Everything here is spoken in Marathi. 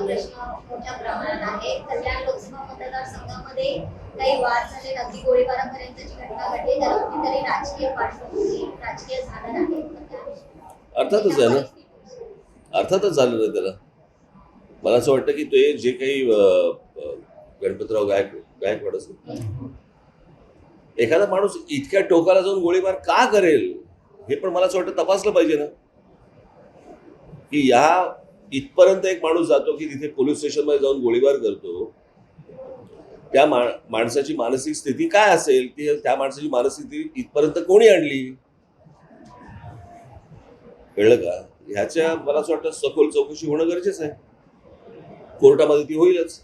प्रश्न मोठ्या प्रमाणात आहे कल्याण लोकसभा मतदारसंघामध्ये काही वाद झाले अगदी गोळीबारापर्यंतची घटना घडली त्याला कुठेतरी राजकीय पार्श्वभूमी राजकीय झालं आहे अर्थातच आहे ना? अर्थातच झालं ना त्याला. मला असं वाटतं की ते जे काही गणपतराव गायक गायकवाड असेल एखादा माणूस इतक्या टोकाला जाऊन गोळीबार का करेल? हे पण मला असं वाटतं तपासलं पाहिजे ना. की या इथपर्यंत एक माणूस जातो की तिथे पोलीस स्टेशनमध्ये जाऊन गोळीबार करतो. त्या मा माणसाची मानसिक स्थिती काय असेल? ती त्या माणसाची मानसिक स्थिती इथपर्यंत कोणी आणली? कळलं का? ह्याच्या मला असं वाटतं सखोल चौकशी होणं गरजेचं आहे. कोर्टामध्ये ती होईलच.